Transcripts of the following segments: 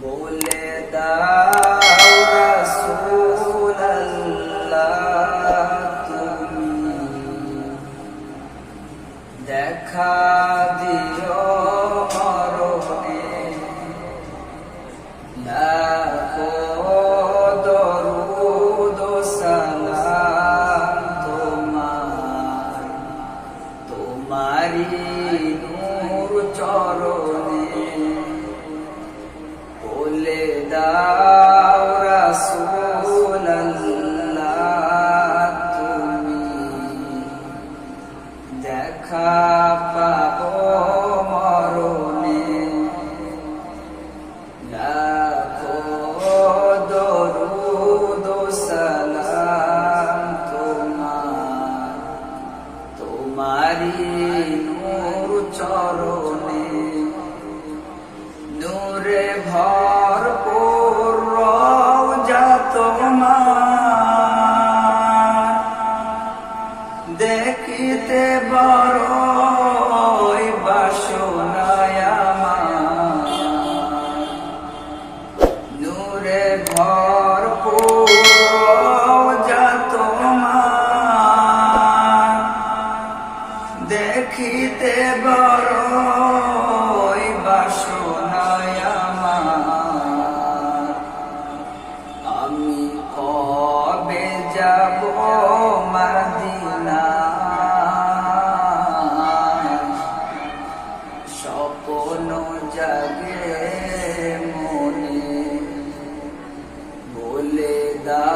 বলে দাও রাসূলুল্লাহ তুমি দেখা দিও দেখা পাবো পৃথিবীতে বড় da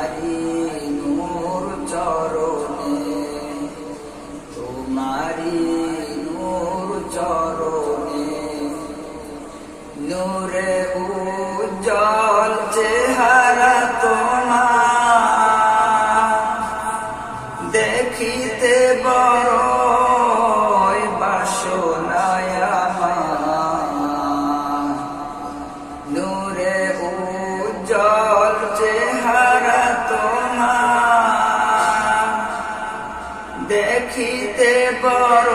তোমারি নূর চরণে তোমারি নূর চরণে নূরে ও But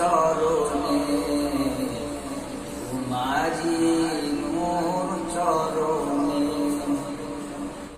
চরণে তোমারি